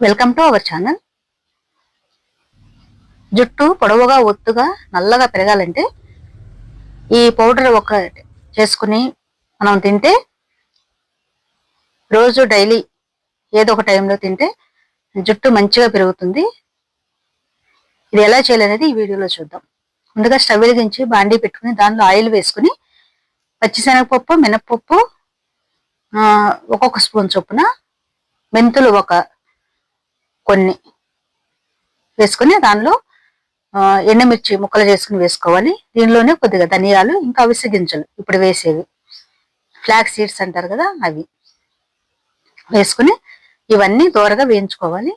Welcome to our channel జుట్టు పొడవుగా ఒత్తుగా నల్లగా పెరగాలంటే ఈ పౌడర్ ఒక చేసుకుని మనం తింటే రోజు డైలీ ఏదో ఒక టైంలో తింటే జుట్టు మంచిగా పెరుగుతుంది. ఇది ఎలా చేయాలనేది ఈ వీడియోలో చూద్దాం. ముందుగా స్టవ్ వెలిగించి బాండీ పెట్టుకుని దానిలో ఆయిల్ వేసుకుని పచ్చిశనగపప్పు మినప్పప్పు ఒక్కొక్క స్పూన్ చొప్పున మెంతులు ఒక కొన్ని వేసుకుని దానిలో ఎండమిర్చి ఎండుమిర్చి ముక్కలు చేసుకుని వేసుకోవాలి. దీనిలోనే కొద్దిగా ధనియాలు ఇంకా అవిసె గింజలు ఇప్పుడు వేసేవి. ఫ్లాక్ సీడ్స్ అంటారు కదా అవి. వేసుకుని ఇవన్నీ దూరగా వేయించుకోవాలి.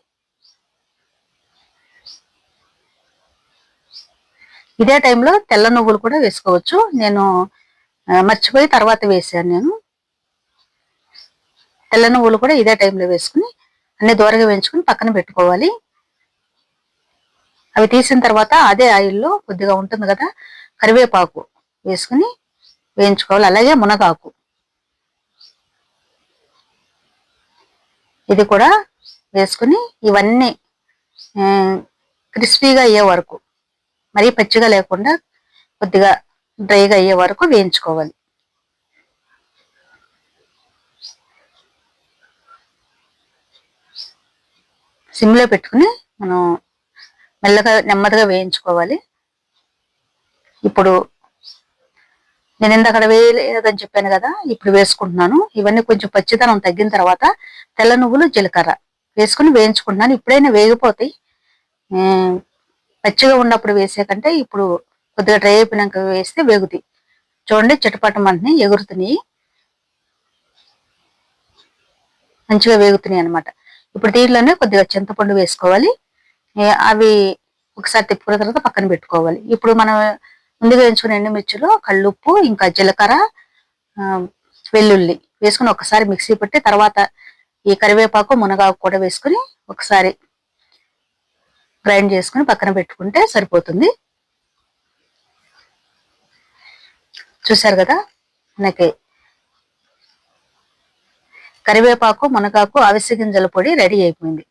ఇదే టైంలో తెల్ల నువ్వులు కూడా వేసుకోవచ్చు. నేను మర్చిపోయి తర్వాత వేసాను నేను. తెల్ల నువ్వులు కూడా ఇదే టైంలో వేసుకుని అన్ని దూరగా వేయించుకుని పక్కన పెట్టుకోవాలి. అవి తీసిన తర్వాత అదే ఆయిల్లో కొద్దిగా ఉంటుంది కదా కరివేపాకు వేసుకుని వేయించుకోవాలి. అలాగే మునగాకు. ఇది కూడా వేసుకుని ఇవన్నీ క్రిస్పీగా అయ్యే వరకు మరీ పచ్చిగా లేకుండా కొద్దిగా డ్రైగా అయ్యే వరకు వేయించుకోవాలి. సిమ్లో పెట్టుకుని మనం మెల్లగా నెమ్మదిగా వేయించుకోవాలి. ఇప్పుడు నేను ఇందాక వేయలేదని చెప్పాను కదా ఇప్పుడు వేసుకుంటున్నాను. ఇవన్నీ కొంచెం పచ్చిదనం తగ్గిన తర్వాత తెల్ల నువ్వులు జీలకర్ర వేసుకుని వేయించుకుంటున్నాను. ఇప్పుడైనా వేగిపోతాయి. పచ్చిగా ఉన్నప్పుడు వేసే కంటే ఇప్పుడు కొద్దిగా డ్రై అయిపోయినాక వేస్తే వేగుతాయి. చూడండి చిటపటం అంటే ఎగురుతున్నాయి. మంచిగా వేగుతున్నాయి అనమాట ఇప్పుడు దీంట్లోనే కొద్దిగా చింతపండు వేసుకోవాలి. అవి ఒకసారి తిప్పుకున్న తర్వాత పక్కన పెట్టుకోవాలి. ఇప్పుడు మనం ముందుగా వేయించుకున్న ఎండుమిర్చిలో కళ్ళుప్పు ఇంకా జీలకర్ర వెల్లుల్లి వేసుకుని ఒకసారి మిక్సీ పెట్టి తర్వాత ఈ కరివేపాకు మునగాకు కూడా వేసుకుని ఒకసారి గ్రైండ్ చేసుకుని పక్కన పెట్టుకుంటే సరిపోతుంది. చూసారు కదా? మనకి కరివేపాకు మునగాకు అవిసె గింజల పొడి రెడీ అయిపోయింది.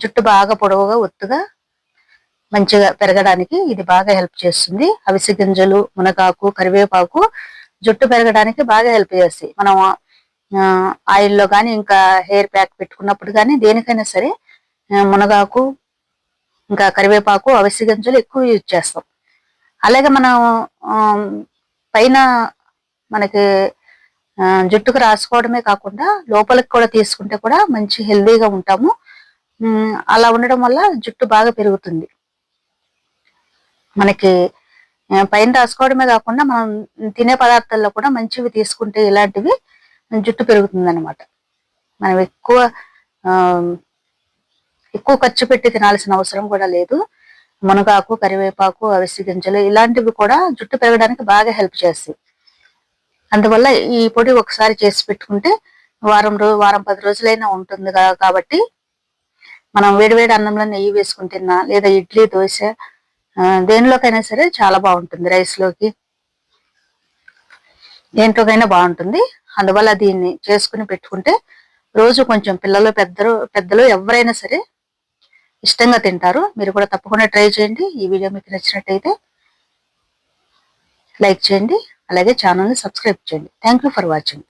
జుట్టు బాగా పొడవుగా ఒత్తుగా మంచిగా పెరగడానికి ఇది బాగా హెల్ప్ చేస్తుంది. అవిసె గింజలు మునగాకు కరివేపాకు జుట్టు పెరగడానికి బాగా హెల్ప్ చేస్తాయి. మనం ఆయిల్లో కానీ ఇంకా హెయిర్ ప్యాక్ పెట్టుకున్నప్పుడు కానీ దేనికైనా సరే మునగాకు ఇంకా కరివేపాకు అవిసె గింజలు ఎక్కువ యూజ్ చేస్తాం. అలాగే మనం పైన మనకి జుట్టుకు రాసుకోవడమే కాకుండా లోపలికి కూడా తీసుకుంటే కూడా మంచి హెల్దీగా ఉంటాము. అలా ఉండడం వల్ల జుట్టు బాగా పెరుగుతుంది. మనకి పైన రాసుకోవడమే కాకుండా మనం తినే పదార్థాల్లో కూడా మంచివి తీసుకుంటే ఇలాంటివి జుట్టు పెరుగుతుంది అనమాట మనం ఎక్కువ ఎక్కువ ఖర్చు పెట్టి తినాల్సిన అవసరం కూడా లేదు. మునగాకు కరివేపాకు అవిసి గింజలు ఇలాంటివి కూడా జుట్టు పెరగడానికి బాగా హెల్ప్ చేస్తాయి. అందువల్ల ఈ పొడి ఒకసారి చేసి పెట్టుకుంటే వారం రోజు వారం పది రోజులైనా ఉంటుంది కాబట్టి మనం వేడివేడి అన్నంలో నెయ్యి వేసుకుని తిన్నా లేదా ఇడ్లీ దోశ దేనిలోకైనా సరే చాలా బాగుంటుంది రైస్లోకి. దేంట్లోకైనా బాగుంటుంది. అందువల్ల దీన్ని చేసుకుని పెట్టుకుంటే రోజు కొంచెం పిల్లలు పెద్దలు పెద్దలు ఎవరైనా సరే ఇష్టంగా తింటారు. మీరు కూడా తప్పకుండా ట్రై చేయండి. ఈ వీడియో మీకు నచ్చినట్టయితే లైక్ చేయండి. అలాగే ఛానల్ని సబ్స్క్రైబ్ చేయండి. Thank you for watching